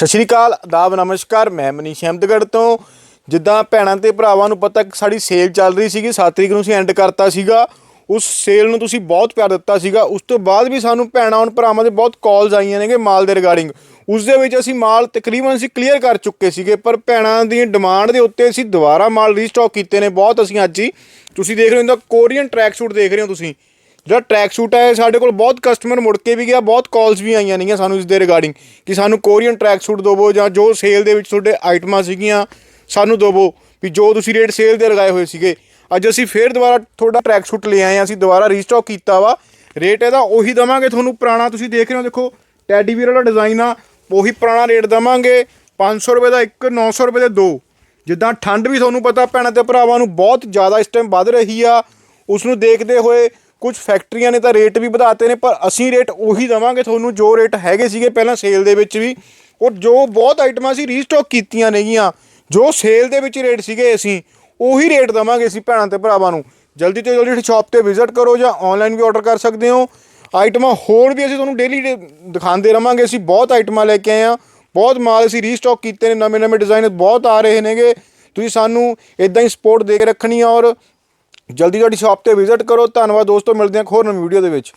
ਸਤਿ ਸ਼੍ਰੀ ਅਕਾਲ, ਆਦਾਬ, ਨਮਸਕਾਰ, ਮੈਂ ਮਨੀਸ਼ ਅਹਿਮਦਗੜ੍ਹ ਤੋਂ। ਜਿੱਦਾਂ ਭੈਣਾਂ ਤੇ ਭਰਾਵਾਂ ਨੂੰ ਪਤਾ ਕਿ ਸਾਡੀ ਸੇਲ ਚੱਲ ਰਹੀ ਸੀਗੀ 7 ਤਰੀਕ ਨੂੰ ਅਸੀਂ ਐਂਡ ਕਰਤਾ ਸੀਗਾ। ਉਸ ਸੇਲ ਨੂੰ ਤੁਸੀਂ ਬਹੁਤ ਪਿਆਰ ਦਿੱਤਾ ਸੀਗਾ। ਉਸ ਤੋਂ ਬਾਅਦ ਵੀ ਸਾਨੂੰ ਭੈਣਾਂ ਔਰ ਭਰਾਵਾਂ ਦੇ ਬਹੁਤ ਕਾਲਸ ਆਈਆਂ ਨੇਗੇ ਮਾਲ ਦੇ ਰਿਗਾਰਡਿੰਗ ਉਸ ਦੇ ਵਿੱਚ ਅਸੀਂ ਮਾਲ ਤਕਰੀਬਨ ਅਸੀਂ ਕਲੀਅਰ ਕਰ ਚੁੱਕੇ ਸੀਗੇ, ਪਰ ਭੈਣਾਂ ਦੀ ਡਿਮਾਂਡ ਦੇ ਉੱਤੇ ਅਸੀਂ ਦੁਬਾਰਾ ਮਾਲ ਰੀਸਟਾਕ ਕੀਤੇ ਨੇ ਬਹੁਤ ਅਸੀਂ ਅੱਜ ਹੀ। ਤੁਸੀਂ ਦੇਖ ਰਹੇ ਹੋ, ਇਹਦਾ ਕੋਰੀਅਨ ਟਰੈਕ ਸੂਟ ਦੇਖ ਰਹੇ ਹੋ ਤੁਸੀਂ। ਜਿਹੜਾ ਟਰੈਕ ਸੂਟ ਹੈ ਸਾਡੇ ਕੋਲ ਬਹੁਤ ਕਸਟਮਰ ਮੁੜ ਕੇ ਵੀ ਗਿਆ, ਬਹੁਤ ਕਾਲਸ ਵੀ ਆਈਆਂ ਨੇਗੀਆਂ ਸਾਨੂੰ ਇਸ ਦੇ ਰਿਗਾਰਡਿੰਗ ਕਿ ਸਾਨੂੰ ਕੋਰੀਅਨ ਟਰੈਕ ਸੂਟ ਦਿਵੋ ਜਾਂ ਜੋ ਸੇਲ ਦੇ ਵਿੱਚ ਤੁਹਾਡੇ ਆਈਟਮਾਂ ਸੀਗੀਆਂ, ਸਾਨੂੰ ਦਿਵੋ ਵੀ ਜੋ ਤੁਸੀਂ ਰੇਟ ਸੇਲ ਦੇ ਲਗਾਏ ਹੋਏ ਸੀਗੇ। ਅੱਜ ਅਸੀਂ ਫੇਰ ਦੁਬਾਰਾ ਤੁਹਾਡਾ ਟਰੈਕ ਸੂਟ ਲੈ ਆਏ ਹਾਂ, ਅਸੀਂ ਦੁਬਾਰਾ ਰੀਸਟਾਕ ਕੀਤਾ ਵਾ। ਰੇਟ ਇਹਦਾ ਉਹੀ ਦਵਾਂਗੇ, ਤੁਹਾਨੂੰ ਪੁਰਾਣਾ ਤੁਸੀਂ ਦੇਖ ਰਹੇ ਹੋ, ਦੇਖੋ ਟੈਡੀ ਵੀਰ ਵਾਲਾ ਡਿਜ਼ਾਈਨ ਆ, ਉਹੀ ਪੁਰਾਣਾ ਰੇਟ ਦਵਾਂਗੇ। 500 ਰੁਪਏ ਦਾ ਇੱਕ 900 ਰੁਪਏ ਦੇ ਦੋ। ਜਿੱਦਾਂ ਠੰਡ ਵੀ ਤੁਹਾਨੂੰ ਪਤਾ, ਭੈਣਾਂ ਤੇ ਭਰਾਵਾਂ ਨੂੰ ਬਹੁਤ ਜ਼ਿਆਦਾ ਇਸ ਟਾਈਮ ਵੱਧ ਰਹੀ ਆ। ਉਸ ਨੂੰ ਦੇਖਦੇ ਹੋਏ ਕੁਝ ਫੈਕਟਰੀਆਂ ਨੇ ਤਾਂ ਰੇਟ ਵੀ ਵਧਾਤੇ ਨੇ, ਪਰ ਅਸੀਂ ਰੇਟ ਉਹੀ ਦਵਾਂਗੇ ਤੁਹਾਨੂੰ ਜੋ ਰੇਟ ਹੈਗੇ ਸੀਗੇ ਪਹਿਲਾਂ ਸੇਲ ਦੇ ਵਿੱਚ ਵੀ। ਉਹ ਜੋ ਬਹੁਤ ਆਈਟਮਾਂ ਸੀ ਰੀਸਟਾਕ ਕੀਤੀਆਂ ਨੇਗੀਆਂ, ਜੋ ਸੇਲ ਦੇ ਵਿੱਚ ਰੇਟ ਸੀਗੇ ਅਸੀਂ, ਉਹੀ ਰੇਟ ਦਵਾਂਗੇ ਅਸੀਂ ਭੈਣਾਂ ਤੇ ਭਰਾਵਾਂ ਨੂੰ। ਜਲਦੀ ਤੋਂ ਜਲਦੀ ਸ਼ਾਪ ਤੇ ਵਿਜ਼ਿਟ ਕਰੋ ਜਾਂ ਆਨਲਾਈਨ ਵੀ ਆਰਡਰ ਕਰ ਸਕਦੇ ਹੋ। ਆਈਟਮਾਂ ਹੋਰ ਵੀ ਅਸੀਂ ਤੁਹਾਨੂੰ ਡੇਲੀ ਦਿਖਾਉਂਦੇ ਰਵਾਂਗੇ। ਅਸੀਂ ਬਹੁਤ ਆਈਟਮਾਂ ਲੈ ਕੇ ਆਏ ਆ ਬਹੁਤ ਮਾਲ ਅਸੀਂ ਰੀਸਟਾਕ ਕੀਤੇ ਨੇ ਨਵੇਂ ਨਵੇਂ ਡਿਜ਼ਾਈਨ ਬਹੁਤ ਆ ਰਹੇ ਨੇਗੇ। ਤੁਸੀਂ ਸਾਨੂੰ ਇਦਾਂ ਹੀ ਸਪੋਰਟ ਦੇ ਕੇ ਰੱਖਣੀ ਆ ਔਰ ਜਲਦੀ ਤੁਹਾਡੀ ਸ਼ਾਪ ਤੇ ਵਿਜ਼ਿਟ ਕਰੋ। ਧੰਨਵਾਦ ਦੋਸਤੋ, ਮਿਲਦੇ ਹਾਂ ਇੱਕ ਹੋਰ ਨਵੀਂ ਵੀਡੀਓ ਦੇ ਵਿੱਚ।